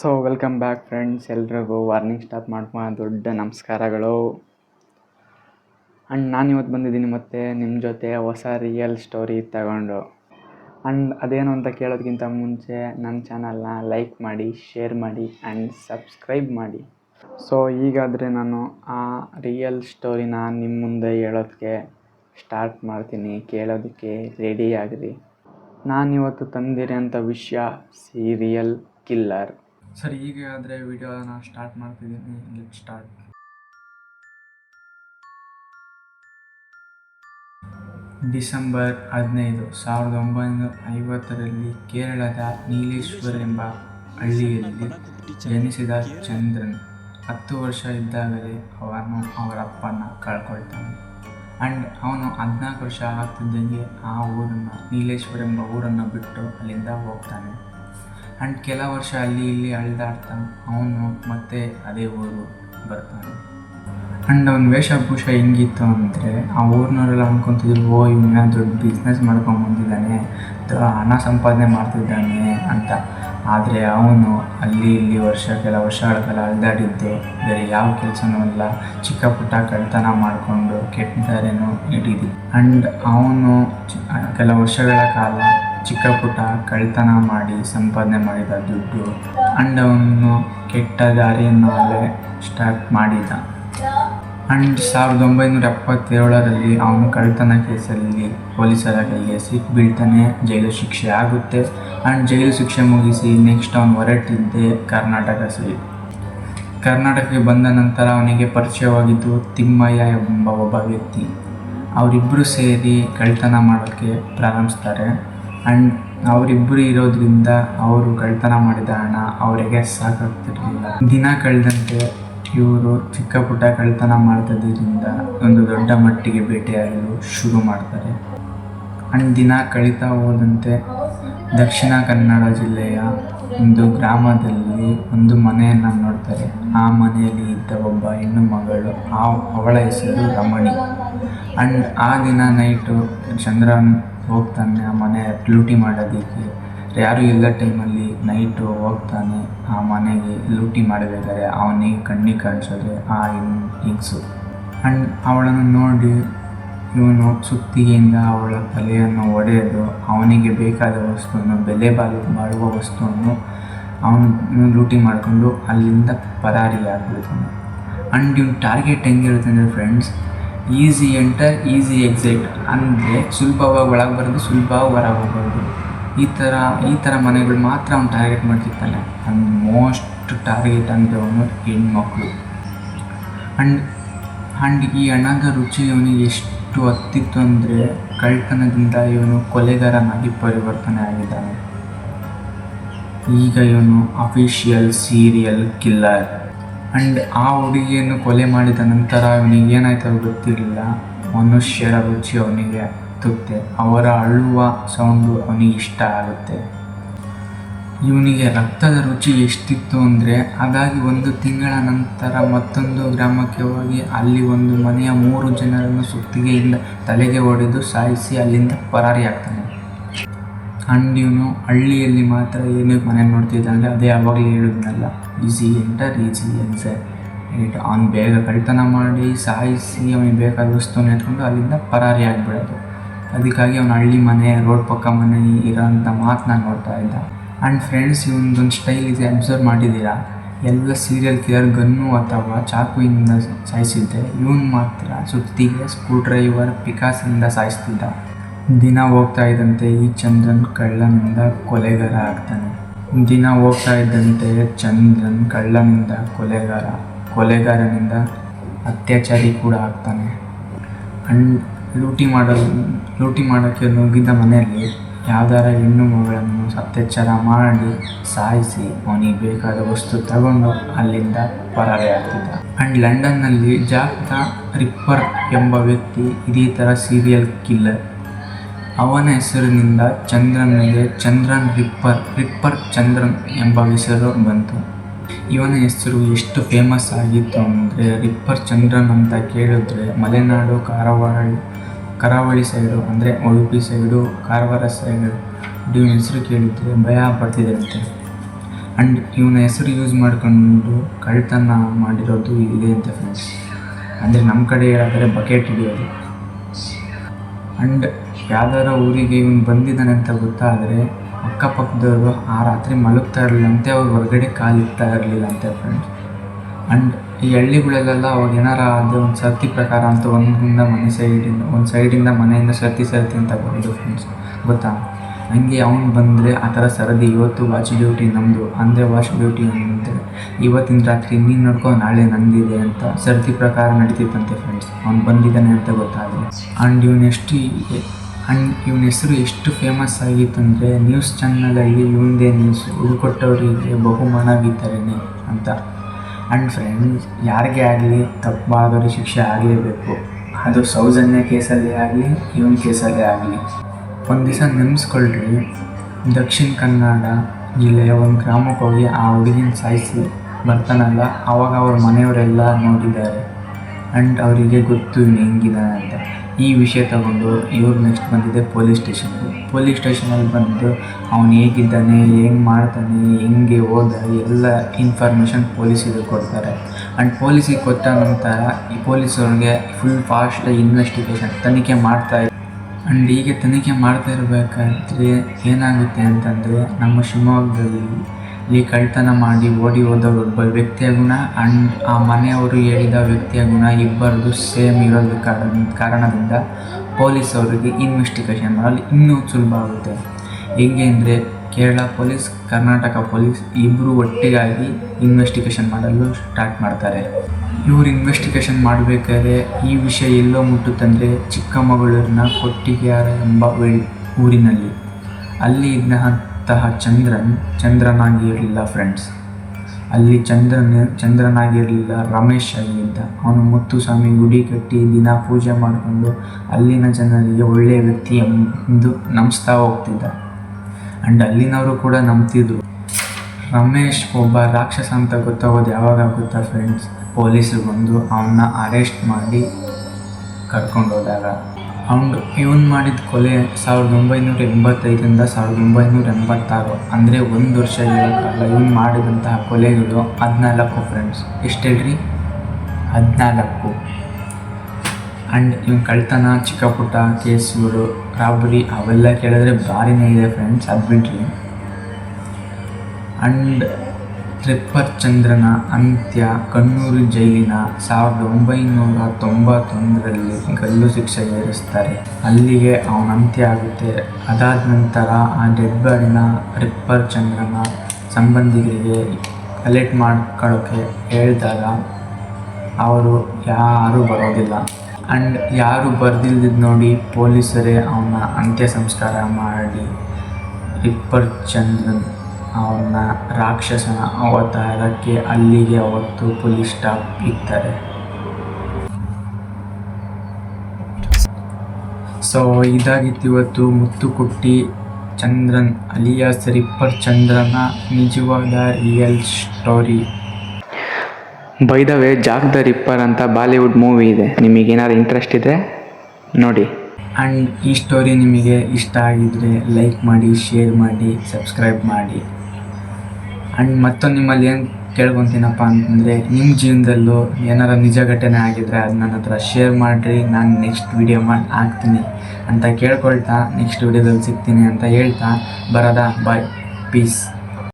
So welcome back friends ಎಲ್ರಿಗೂ warning stop ಮಾಡ್ಕೊ, ದೊಡ್ಡ ನಮಸ್ಕಾರಗಳು. ಆ್ಯಂಡ್ ನಾನು ಇವತ್ತು ಬಂದಿದ್ದೀನಿ ಮತ್ತೆ ನಿಮ್ಮ ಜೊತೆ ಹೊಸ ರಿಯಲ್ ಸ್ಟೋರಿ ತಗೊಂಡು. ಆ್ಯಂಡ್ ಅದೇನು ಅಂತ ಕೇಳೋದಕ್ಕಿಂತ ಮುಂಚೆ ನನ್ನ ಚಾನಲ್ನ ಲೈಕ್ ಮಾಡಿ ಶೇರ್ ಮಾಡಿ ಆ್ಯಂಡ್ ಸಬ್ಸ್ಕ್ರೈಬ್ ಮಾಡಿ. ಸೊ ಈಗಾದರೆ ನಾನು ಆ ರಿಯಲ್ ಸ್ಟೋರಿನ ನಿಮ್ಮ ಮುಂದೆ ಹೇಳೋದಕ್ಕೆ ಸ್ಟಾರ್ಟ್ ಮಾಡ್ತೀನಿ. ಕೇಳೋದಕ್ಕೆ ರೆಡಿ ಆಗಿರಿ. ತಂದಿರೋ ಅಂಥ ವಿಷಯ ಸೀರಿಯಲ್ ಕಿಲ್ಲರ್ ಸರಿ, ಈಗ ಆದರೆ ವಿಡಿಯೋನ ಸ್ಟಾರ್ಟ್ ಮಾಡ್ತಿದ್ದೀನಿ. ಲೆಟ್ ಸ್ಟಾರ್ಟ್ ಡಿಸೆಂಬರ್ ಹದಿನೈದು, ಸಾವಿರದ ಒಂಬೈನೂರ ಐವತ್ತರಲ್ಲಿ ಕೇರಳದ ನೀಲೇಶ್ವರ್ ಎಂಬ ಹಳ್ಳಿಯಲ್ಲಿ ಜನಿಸಿದ ಚಂದ್ರನ್ ಹತ್ತು ವರ್ಷ ಇದ್ದಾಗಲೇ ಅವನು ಅವರ ಅಪ್ಪನ ಕಳ್ಕೊಳ್ತಾನೆ. ಆ್ಯಂಡ್ ಅವನು ಹದಿನಾಲ್ಕು ವರ್ಷ ಆಗ್ತಿದ್ದಂಗೆ ಆ ಊರನ್ನು, ನೀಲೇಶ್ವರ್ ಎಂಬ ಊರನ್ನು ಬಿಟ್ಟು ಅಲ್ಲಿಂದ ಹೋಗ್ತಾನೆ. ಆ್ಯಂಡ್ ಕೆಲ ವರ್ಷ ಅಲ್ಲಿ ಇಲ್ಲಿ ಅಳ್ದಾಡ್ತಾ ಅವನು ಮತ್ತೆ ಅದೇ ಊರು ಬರ್ತಾನೆ. ಆ್ಯಂಡ್ ಅವನ ವೇಷಭೂಷ ಹೆಂಗಿತ್ತು ಅಂದರೆ ಆ ಊರಿನವರೆಲ್ಲ ಅಂದ್ಕೊತಿದ್ರು ಓ ಇವನ್ನ ದೊಡ್ಡ ಬಿಸ್ನೆಸ್ ಮಾಡ್ಕೊಂಡು ಬಂದಿದ್ದಾನೆ ಹಣ ಸಂಪಾದನೆ ಮಾಡ್ತಿದ್ದಾನೆ ಅಂತ. ಆದರೆ ಅವನು ಅಲ್ಲಿ ಇಲ್ಲಿ ವರ್ಷ, ಕೆಲ ವರ್ಷಗಳ ಕಾಲ ಅಳ್ದಾಡಿದ್ದು, ಬೇರೆ ಯಾವ ಕೆಲಸನೂ ಅಲ್ಲ. ಚಿಕ್ಕ ಪುಟ್ಟ ಕಳ್ತನ ಮಾಡಿಕೊಂಡು ಕೆಟ್ಟ ದಾರಿನೂ ಆ್ಯಂಡ್ ಅವನು ಕೆಲ ವರ್ಷಗಳ ಕಾಲ ಚಿಕ್ಕ ಪುಟ್ಟ ಕಳ್ತನ ಮಾಡಿ ಸಂಪಾದನೆ ಮಾಡಿದ ದುಡ್ಡು ಅಂಡವನ್ನು ಕೆಟ್ಟ ದಾರಿಯನ್ನಲ್ಲೇ ಸ್ಟಾರ್ಟ್ ಮಾಡಿದ. ಅಂಡ್ ಸಾವಿರದ ಒಂಬೈನೂರ ಎಪ್ಪತ್ತೇಳರಲ್ಲಿ ಅವನು ಕಳ್ತನ ಕೇಸಲ್ಲಿ ಪೊಲೀಸರ ಕೈಗೆ ಸಿಕ್ ಬೀಳ್ತಾನೆ, ಜೈಲು ಶಿಕ್ಷೆ ಆಗುತ್ತೆ. ಆ್ಯಂಡ್ ಜೈಲು ಶಿಕ್ಷೆ ಮುಗಿಸಿ ನೆಕ್ಸ್ಟ್ ಅವನು ಹೊರಟಿದ್ದೆ ಕರ್ನಾಟಕ ಸೈಡ್ ಕರ್ನಾಟಕಕ್ಕೆ ಬಂದ ನಂತರ ಅವನಿಗೆ ಪರಿಚಯವಾಗಿದ್ದು ತಿಮ್ಮಯ್ಯ ಎಂಬ ಒಬ್ಬ ವ್ಯಕ್ತಿ. ಅವರಿಬ್ಬರು ಸೇರಿ ಕಳ್ತನ ಮಾಡೋಕ್ಕೆ ಪ್ರಾರಂಭಿಸ್ತಾರೆ. ಆ್ಯಂಡ್ ಅವರಿಬ್ಬರು ಇರೋದ್ರಿಂದ ಅವರು ಕಳ್ತನ ಮಾಡಿದ ಹಣ ಅವರಿಗೆ ಸಾಕಾಗ್ತಿರಲಿಲ್ಲ. ದಿನ ಕಳೆದಂತೆ ಇವರು ಚಿಕ್ಕ ಪುಟ್ಟ ಕಳ್ತನ ಮಾಡ್ತಿದ್ದರಿಂದ ಒಂದು ದೊಡ್ಡ ಮಟ್ಟಿಗೆ ಭೇಟಿಯಾಗಲು ಶುರು ಮಾಡ್ತಾರೆ. ಆ್ಯಂಡ್ ದಿನ ಕಳೀತಾ ಹೋದಂತೆ ದಕ್ಷಿಣ ಕನ್ನಡ ಜಿಲ್ಲೆಯ ಒಂದು ಗ್ರಾಮದಲ್ಲಿ ಒಂದು ಮನೆಯನ್ನು ನೋಡ್ತಾರೆ. ಆ ಮನೆಯಲ್ಲಿ ಇದ್ದ ಒಬ್ಬ ಹೆಣ್ಣು ಮಗಳು, ಆ ಅವಳ ಹೆಸರು ರಮಣಿ. ಆ್ಯಂಡ್ ಆ ದಿನ ನೈಟು ಚಂದ್ರನ್ ಹೋಗ್ತಾನೆ, ಆ ಮನೆ ಲೂಟಿ ಮಾಡೋದಕ್ಕೆ. ಯಾರು ಇಲ್ಲ ಟೈಮಲ್ಲಿ, ನೈಟು ಹೋಗ್ತಾನೆ, ಆ ಮನೆಗೆ ಲೂಟಿ ಮಾಡಬೇಕಾದ್ರೆ ಅವನಿಗೆ ಕಣ್ಣಿಗೆ ಕಾಣಿಸೋದೆ, ಆ ಹೆಂಗಸು. ಆ್ಯಂಡ್ ಅವಳನ್ನು ನೋಡಿ, ಇವನು ಸುತ್ತಿಗೆಯಿಂದ ಅವಳ ತಲೆಯನ್ನು ಒಡೆಯೋದು ಅವನಿಗೆ ಬೇಕಾದ ವಸ್ತುವನ್ನು, ಬೆಲೆ ಬಾಳು ಬಾಳುವ ವಸ್ತುವನ್ನು ಅವನು ಲೂಟಿ ಮಾಡಿಕೊಂಡು ಅಲ್ಲಿಂದ ಪರಾರಿಯಾಗ್ಬಿಡ್ತಾನೆ. ಆ್ಯಂಡ್ ಇವನು ಟಾರ್ಗೆಟ್ ಹೆಂಗಿರುತ್ತೆ ಅಂದರೆ friends easy enter easy exit ಅಂದರೆ ಸುಲಭವಾಗಿ ಒಳಗೆ ಬರೋದು, ಸುಲಭವಾಗಿ ಹೊರಗೆ ಈ ಥರ ಈ ಥರ ಮನೆಗಳು ಮಾತ್ರ ಅವ್ನು ಟಾರ್ಗೆಟ್ ಮಾಡ್ತಿರ್ತಾನೆ. ಅಂಡ್ ಮೋಸ್ಟ್ ಟಾರ್ಗೆಟ್ ಅಂದರೆ ಅವನು ಹೆಣ್ಮಕ್ಳು. ಅಂಡ್ ಆ್ಯಂಡ್ ಈ ಹಣದ ರುಚಿ ಇವನಿಗೆ ಎಷ್ಟು ಹತ್ತಿತ್ತು ಅಂದರೆ ಕಳ್ತನದಿಂದ ಇವನು ಕೊಲೆಗಾರನಾಗಿ ಪರಿವರ್ತನೆ ಆಗಿದ್ದಾನೆ. ಈಗ ಇವನು ಅಫಿಷಿಯಲ್ ಸೀರಿಯಲ್ ಕಿಲ್ಲರ್ ಆ್ಯಂಡ್ ಆ ಹುಡುಗಿಯನ್ನು ಕೊಲೆ ಮಾಡಿದ ನಂತರ ಅವನಿಗೆ ಏನಾಯ್ತು ಗೊತ್ತಿರಲಿಲ್ಲ ಮನುಷ್ಯರ ರುಚಿ ಅವನಿಗೆ ಹತ್ತುತ್ತೆ ಅವರ ಅಳುವ ಸೌಂಡು ಅವನಿಗೆ ಇಷ್ಟ ಆಗುತ್ತೆ. ಇವನಿಗೆ ರಕ್ತದ ರುಚಿ ಎಷ್ಟಿತ್ತು ಅಂದರೆ, ಹಾಗಾಗಿ ಒಂದು ತಿಂಗಳ ನಂತರ ಮತ್ತೊಂದು ಗ್ರಾಮಕ್ಕೆ ಹೋಗಿ ಅಲ್ಲಿ ಒಂದು ಮನೆಯ ಮೂರು ಜನರನ್ನು ಸುತ್ತಿಗೆಯಿಂದ ತಲೆಗೆ ಹೊಡೆದು ಸಾಯಿಸಿ ಅಲ್ಲಿಂದ ಪರಾರಿಯಾಗ್ತಾನೆ ಆ್ಯಂಡ್ ಇವನು ಹಳ್ಳಿಯಲ್ಲಿ ಮಾತ್ರ ಏನು ಮನೆ ನೋಡ್ತಿದ್ದ ಅಂದರೆ ಅದೇ ಯಾವಾಗಲೇ ಹೇಳಿದ್ನಲ್ಲ. ಈಸಿ ಎಂಟರ್, ಈಸಿ ಎಕ್ಸೈಟ್ ಏಟ್ ಅವ್ನು ಬೇಗ ಕಳ್ತನ ಮಾಡಿ ಸಾಯಿಸಿ ಅವನಿಗೆ ಬೇಕಾದ ವಸ್ತುನ ಎತ್ಕೊಂಡು ಅಲ್ಲಿಂದ ಪರಾರಿ ಆಗಿಬಿಡೋದು. ಅದಕ್ಕಾಗಿ ಅವನ ಹಳ್ಳಿ ಮನೆ, ರೋಡ್ ಪಕ್ಕ ಮನೆ ಇರೋಂಥ ಮಾತನ್ನ ನೋಡ್ತಾ ಇದ್ದ. ಆ್ಯಂಡ್ ಫ್ರೆಂಡ್ಸ್ ಇವನದೊಂದು ಸ್ಟೈಲ್ ಇದೆ ಅಬ್ಸರ್ವ್ ಮಾಡಿದ್ದೀರಾ? ಎಲ್ಲ ಸೀರಿಯಲ್ ಕಿಲ್ಲರ್ ಗನ್ನು ಅಥವಾ ಚಾಕುವಿಂದ ಸಾಯಿಸಿದ್ದೆ. ಇವನು ಮಾತ್ರ ಸುತ್ತಿಗೆ ಸ್ಕ್ರೂ ಡ್ರೈವರ್ ಪಿಕಾಸಿಂದ ಸಾಯಿಸ್ತಿದ್ದ. ದಿನ ಹೋಗ್ತಾ ಇದ್ದಂತೆ ಈ ಚಂದ್ರನ್ ಕಳ್ಳನಿಂದ ಕೊಲೆಗಾರ ಆಗ್ತಾನೆ. ದಿನ ಹೋಗ್ತಾ ಇದ್ದಂತೆ ಚಂದ್ರನ್ ಕಳ್ಳನಿಂದ ಕೊಲೆಗಾರ, ಕೊಲೆಗಾರನಿಂದ ಅತ್ಯಾಚಾರಿ ಕೂಡ ಆಗ್ತಾನೆ. ಅಂಡ್ ಲೂಟಿ ಮಾಡಲು ಲೂಟಿ ಮಾಡೋಕ್ಕೆ ನುಗ್ಗಿದ್ದ ಮನೆಯಲ್ಲಿ ಯಾವ್ದಾರ ಹೆಣ್ಣು ಮಗಳನ್ನು ಅತ್ಯಾಚಾರ ಮಾಡಿ ಸಾಯಿಸಿ ಅವನಿಗೆ ಬೇಕಾದ ವಸ್ತು ತಗೊಂಡು ಅಲ್ಲಿಂದ ಪರಾರಿ ಆಗ್ತಿದ್ದ. ಆ್ಯಂಡ್ ಲಂಡನ್ನಲ್ಲಿ ಜಾಕ್ತ ರಿಪ್ಪರ್ ಎಂಬ ವ್ಯಕ್ತಿ ಇದೇ ಥರ ಸೀರಿಯಲ್ ಕಿಲ್ಲರ್ ಅವನ ಹೆಸರಿನಿಂದ ಚಂದ್ರನಿಗೆ ಚಂದ್ರನ್ ರಿಪ್ಪರ್ ರಿಪ್ಪರ್ ಚಂದ್ರನ್ ಎಂಬ ಹೆಸರು ಬಂತು. ಇವನ ಹೆಸರು ಎಷ್ಟು ಫೇಮಸ್ ಆಗಿತ್ತು ಅಂದರೆ ರಿಪ್ಪರ್ ಚಂದ್ರನ್ ಅಂತ ಕೇಳಿದ್ರೆ ಮಲೆನಾಡು ಕಾರವಾರ ಕರಾವಳಿ ಸೈಡು ಅಂದರೆ ಉಡುಪಿ ಸೈಡು ಕಾರವಾರ ಸೈಡು ಇವನ ಹೆಸರು ಕೇಳಿದ್ರೆ ಭಯ ಪಡ್ತಿದ್ದಂತೆ ಆ್ಯಂಡ್ ಇವನ ಹೆಸರು ಯೂಸ್ ಮಾಡಿಕೊಂಡು ಕಳ್ತನ ಮಾಡಿರೋದು ಇದೆ ಅಂತ ಫ್ರೆಂಡ್ಸ್ ಅಂದರೆ ನಮ್ಮ ಕಡೆ ಹೇಳಿದ್ರೆ ಬಕೆಟ್ ಹಿಡಿಯೋದು. ಆ್ಯಂಡ್ ಯಾವ್ದಾರ ಊರಿಗೆ ಇವ್ನು ಬಂದಿದ್ದಾನೆ ಅಂತ ಗೊತ್ತಾದರೆ ಅಕ್ಕಪಕ್ಕದವರು ಆ ರಾತ್ರಿ ಮಲಗ್ತಾ ಇರಲಿಲ್ಲಂತೆ, ಅವ್ರು ಹೊರಗಡೆ ಕಾಲಿಡ್ತಾ ಇರಲಿಲ್ಲಂತೆ ಫ್ರೆಂಡ್ಸ್ ಆ್ಯಂಡ್ ಈ ಹಳ್ಳಿಗಳಲ್ಲೆಲ್ಲ ಅವಾಗ ಏನಾರ ಅದು ಒಂದು ಸರ್ತಿ ಪ್ರಕಾರ ಅಂತ ಒಂದಿಂದ ಮನೆ ಸೈಡಿಂದ ಒಂದು ಸೈಡಿಂದ ಮನೆಯಿಂದ ಸರ್ತಿ ಸರ್ತಿ ಅಂತ ಬರೋದು ಫ್ರೆಂಡ್ಸ್ ಗೊತ್ತಾ? ಹಂಗೆ ಅವ್ನು ಬಂದರೆ ಆ ಥರ ಸರದಿ, ಇವತ್ತು ವಾಚ್ ಡ್ಯೂಟಿ ನಮ್ಮದು ಅಂದರೆ ವಾಚ್ ಡ್ಯೂಟಿ ಅಂದರೆ ಇವತ್ತಿನ ರಾತ್ರಿ ನೀನು ನೋಡ್ಕೊ, ನಾಳೆ ನಂದಿದೆ ಅಂತ ಸರ್ತಿ ಪ್ರಕಾರ ನಡೀತಿತ್ತಂತೆ ಫ್ರೆಂಡ್ಸ್ ಅವ್ನು ಬಂದಿದ್ದಾನೆ ಅಂತ ಗೊತ್ತಾದ್ರೆ. ಆ್ಯಂಡ್ ಇವನು ಎಷ್ಟು ಆ್ಯಂಡ್ ಇವನ ಹೆಸರು ಎಷ್ಟು ಫೇಮಸ್ ಆಗಿತ್ತಂದರೆ ನ್ಯೂಸ್ ಚಾನಲಲ್ಲಿ ಇವನದೇ ನ್ಯೂಸ್ ಉಳ್ಕೊಟ್ಟವರಿಗೆ ಬಹುಮಾನ ವಿತರಣೆ ಅಂತ. ಆ್ಯಂಡ್ ಫ್ರೆಂಡ್ಸ್ ಯಾರಿಗೆ ಆಗಲಿ ತಪ್ಪಾದವರು ಶಿಕ್ಷೆ ಆಗಲೇಬೇಕು. ಅದು ಸೌಜನ್ಯ ಕೇಸಲ್ಲೇ ಆಗಲಿ, ಇವನ ಕೇಸಲ್ಲೇ ಆಗಲಿ. ಒಂದು ದಿವಸ ನೆನೆಸ್ಕೊಳ್ರಿ, ದಕ್ಷಿಣ ಕನ್ನಡ ಜಿಲ್ಲೆಯ ಒಂದು ಗ್ರಾಮಕ್ಕೆ ಹೋಗಿ ಆ ಹುಡುಗಿನ ಸಾಯಿಸಿ ಬರ್ತಾನಲ್ಲ ಆವಾಗ ಅವ್ರ ಮನೆಯವರೆಲ್ಲ ನೋಡಿದ್ದಾರೆ. ಆ್ಯಂಡ್ ಅವರಿಗೆ ಗೊತ್ತು ಹೆಂಗಿದ್ದಾನೆ ಅಂತ. ಈ ವಿಷಯ ತಗೊಂಡು ಇವ್ರು ನೆಕ್ಸ್ಟ್ ಬಂದಿದೆ ಪೊಲೀಸ್ ಸ್ಟೇಷನ್ಗೆ ಪೊಲೀಸ್ ಸ್ಟೇಷನಲ್ಲಿ ಬಂದು ಅವನು ಹೇಗಿದ್ದಾನೆ ಹೆಂಗೆ ಮಾಡ್ತಾನೆ, ಹೆಂಗೆ ಹೋದ, ಎಲ್ಲ ಇನ್ಫಾರ್ಮೇಷನ್ ಪೊಲೀಸಿಗೆ ಕೊಡ್ತಾರೆ. ಆ್ಯಂಡ್ ಪೊಲೀಸಿಗೆ ಕೊಟ್ಟ ನಂತರ ಈ ಪೊಲೀಸವ್ರಿಗೆ ಫುಲ್ ಫಾಸ್ಟ್ ಇನ್ವೆಸ್ಟಿಗೇಷನ್ ತನಿಖೆ ಮಾಡ್ತಾ ಆ್ಯಂಡ್ ಹೀಗೆ ತನಿಖೆ ಮಾಡ್ತಾ ಇರಬೇಕಾದ್ರೆ ಏನಾಗುತ್ತೆ ಅಂತಂದರೆ ನಮ್ಮ ಶಿವಮೊಗ್ಗದಲ್ಲಿ ಇಲ್ಲಿ ಕಳ್ತನ ಮಾಡಿ ಓಡಿ ಹೋದ ಒಬ್ಬ ವ್ಯಕ್ತಿಯ ಗುಣ ಅಂಡ್ ಆ ಮನೆಯವರು ಹೇಳಿದ ವ್ಯಕ್ತಿಯ ಗುಣ ಇಬ್ಬರದು ಸೇಮ್ ಇರೋದು ಕಾರಣ, ಕಾರಣದಿಂದ ಪೊಲೀಸ್ ಅವರಿಗೆ ಇನ್ವೆಸ್ಟಿಗೇಷನ್ ಮಾಡಲು ಇನ್ನೂ ಸುಲಭ ಆಗುತ್ತೆ. ಹೇಗೆ ಅಂದರೆ ಕೇರಳ ಪೊಲೀಸ್, ಕರ್ನಾಟಕ ಪೊಲೀಸ್ ಇಬ್ಬರು ಒಟ್ಟಿಗಾಗಿ ಇನ್ವೆಸ್ಟಿಗೇಷನ್ ಮಾಡಲು ಸ್ಟಾರ್ಟ್ ಮಾಡ್ತಾರೆ. ಇವರು ಇನ್ವೆಸ್ಟಿಗೇಷನ್ ಮಾಡಬೇಕಾದ್ರೆ ಈ ವಿಷಯ ಎಲ್ಲೋ ಮುಟ್ಟುತ್ತಂದರೆ ಚಿಕ್ಕಮಗಳೂರಿನ ಕೊಟ್ಟಿಗೆಯಾರ ಎಂಬ ಊರಿನಲ್ಲಿ. ಅಲ್ಲಿ ಇದ್ದಂತಹ ಚಂದ್ರನ್ ಚಂದ್ರನಾಗಿರಲಿಲ್ಲ ಫ್ರೆಂಡ್ಸ್ ಅಲ್ಲಿ ಚಂದ್ರನ, ಚಂದ್ರನಾಗಿರಲಿಲ್ಲ ರಮೇಶ್ ಆಗಿದ್ದ. ಅವನು ಮುತ್ತುಸ್ವಾಮಿ ಗುಡಿ ಕಟ್ಟಿ ದಿನ ಪೂಜೆ ಮಾಡಿಕೊಂಡು ಅಲ್ಲಿನ ಜನರಿಗೆ ಒಳ್ಳೆಯ ವ್ಯಕ್ತಿ ಎಂದು ನಂಬಿಸ್ತಾ ಹೋಗ್ತಿದ್ದ. ಆ್ಯಂಡ್ ಅಲ್ಲಿನವರು ಕೂಡ ನಂಬ್ತಿದ್ರು. ರಮೇಶ್ ಒಬ್ಬ ರಾಕ್ಷಸ ಅಂತ ಗೊತ್ತಾಗೋದು ಯಾವಾಗ ಗೊತ್ತಾ ಫ್ರೆಂಡ್ಸ್ ಪೊಲೀಸರು ಬಂದು ಅವನ್ನ ಅರೆಸ್ಟ್ ಮಾಡಿ ಕರ್ಕೊಂಡು ಹೋದಾಗ. ಅವನು ಇವನು ಮಾಡಿದ ಕೊಲೆ ಸಾವಿರದ ಒಂಬೈನೂರ ಎಂಬತ್ತೈದರಿಂದ ಸಾವಿರದ ಒಂಬೈನೂರ ಎಂಬತ್ತಾರು, ಅಂದರೆ ಒಂದು ವರ್ಷ ಕಾಲ ಇವನು ಮಾಡಿದಂತಹ ಕೊಲೆಗಳು ಹದಿನಾಲ್ಕು ಫ್ರೆಂಡ್ಸ್ ಎಷ್ಟು ಹೇಳ್ರಿ ಹದಿನಾಲ್ಕು. ಆ್ಯಂಡ್ ಇವ್ನು ಕಳ್ತನ ಚಿಕ್ಕ ಪುಟ್ಟ ಕೇಸ್ಗಳು ರಾಬರಿ, ಅವೆಲ್ಲ ಕೇಳಿದ್ರೆ ಭಾರಿನೇ ಇದೆ ಫ್ರೆಂಡ್ಸ್ ಅದು ಬಿಟ್ರಿ. ಆ್ಯಂಡ್ ಟ್ರಿಪ್ಪರ್ ಚಂದ್ರನ ಅಂತ್ಯ ಕಣ್ಣೂರು ಜೈಲಿನ ಸಾವಿರದ ಒಂಬೈನೂರ ತೊಂಬತ್ತೊಂದರಲ್ಲಿ ಗಲ್ಲು ಶಿಕ್ಷೆ ಏರಿಸ್ತಾರೆ. ಅಲ್ಲಿಗೆ ಅವನ ಅಂತ್ಯ ಆಗುತ್ತೆ. ಅದಾದ ನಂತರ ಆ ಡೆಡ್ ಬಾಡಿನ ಟ್ರಿಪ್ಪರ್ ಚಂದ್ರನ ಸಂಬಂಧಿಗಳಿಗೆ ಕಲೆಕ್ಟ್ ಮಾಡ್ಕೊಳ್ಳೋಕ್ಕೆ ಹೇಳಿದಾಗ ಅವರು ಯಾರೂ ಬರೋದಿಲ್ಲ. ಆ್ಯಂಡ್ ಯಾರು ಬರ್ದಿಲ್ದಿದ್ದು ನೋಡಿ ಪೊಲೀಸರೇ ಅವನ ಅಂತ್ಯ ಸಂಸ್ಕಾರ ಮಾಡಿ ರಿಪ್ಪರ್ ಚಂದ್ರನ್ ಅವನ ರಾಕ್ಷಸನ ಅವತಾರಕ್ಕೆ ಅಲ್ಲಿಗೆ ಅವತ್ತು ಪೊಲೀಸ್ ಸ್ಟಾಪ್ ಇರ್ತಾರೆ ಸೊ ಇದಾಗಿತ್ತು ಇವತ್ತು ಮುತ್ತುಕುಟ್ಟಿ ಚಂದ್ರನ್ ಅಲಿಯಾಸ್ ರಿಪ್ಪರ್ ಚಂದ್ರನ ನಿಜವಾದ real story by the way Jack the ripper ಅಂತ ಬಾಲಿವುಡ್ ಮೂವಿ ಇದೆ. ನಿಮಗೇನಾದ್ರು ಇಂಟ್ರೆಸ್ಟ್ ಇದೆ? ನೋಡಿ. ಆ್ಯಂಡ್ ಈ ಸ್ಟೋರಿ ನಿಮಗೆ ಇಷ್ಟ ಆಗಿದ್ರೆ ಲೈಕ್ ಮಾಡಿ ಶೇರ್ ಮಾಡಿ ಸಬ್ಸ್ಕ್ರೈಬ್ ಮಾಡಿ. ಆ್ಯಂಡ್ ಮತ್ತೊಂದು ನಿಮ್ಮಲ್ಲಿ ಏನು ಕೇಳ್ಕೊತೀನಪ್ಪ ಅಂತಂದರೆ ನಿಮ್ಮ ಜೀವನದಲ್ಲೂ ಏನಾರ ನಿಜ ಘಟನೆ ಆಗಿದ್ರೆ ಅದು ನನ್ನ ಹತ್ರ ಶೇರ್ ಮಾಡಿರಿ, ನಾನು ನೆಕ್ಸ್ಟ್ ವಿಡಿಯೋ ಮಾಡಿ ಹಾಕ್ತೀನಿ ಅಂತ ಕೇಳ್ಕೊಳ್ತಾ ನೆಕ್ಸ್ಟ್ ವಿಡಿಯೋದಲ್ಲಿ ಸಿಗ್ತೀನಿ ಅಂತ ಹೇಳ್ತಾ, ಬರೋದಾ ಬಾಯ್ ಪೀಸ್